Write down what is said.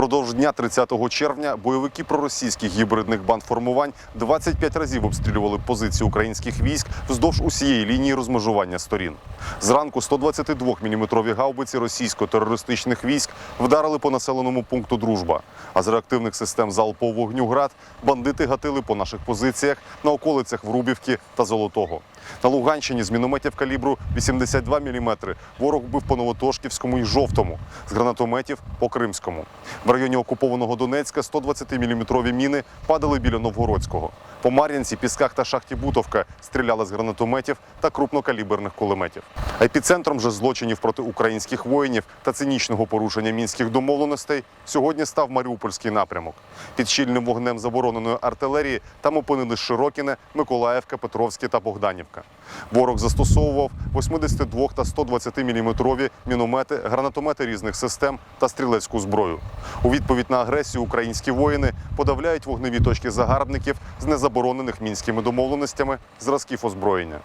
Впродовж дня 30 червня бойовики проросійських гібридних бандформувань 25 разів обстрілювали позиції українських військ вздовж усієї лінії розмежування сторін. Зранку 122-мм гаубиці російсько-терористичних військ вдарили по населеному пункту Дружба. А з реактивних систем залпового вогню град бандити гатили по наших позиціях на околицях Врубівки та Золотого. На Луганщині з мінометів калібру 82 мм ворог бив по Новотошківському і Жовтому, з гранатометів по Кримському. В районі окупованого Донецька 120-мм міни падали біля Новгородського. По Мар'янці, Пісках та шахті Бутовка стріляли з гранатометів та крупнокаліберних кулеметів. Епіцентром же злочинів проти українських воїнів та цинічного порушення мінських домовленостей сьогодні став Маріупольський напрямок. Під щільним вогнем забороненої артилерії там опинились Широкіне, Миколаївка, Петровське та Богданівка. Ворог застосовував 82 та 120 мм міномети, гранатомети різних систем та стрілецьку зброю. У відповідь на агресію українські воїни подавляють вогневі точки загарбників з незаборонених мінськими домовленостями зразків озброєння.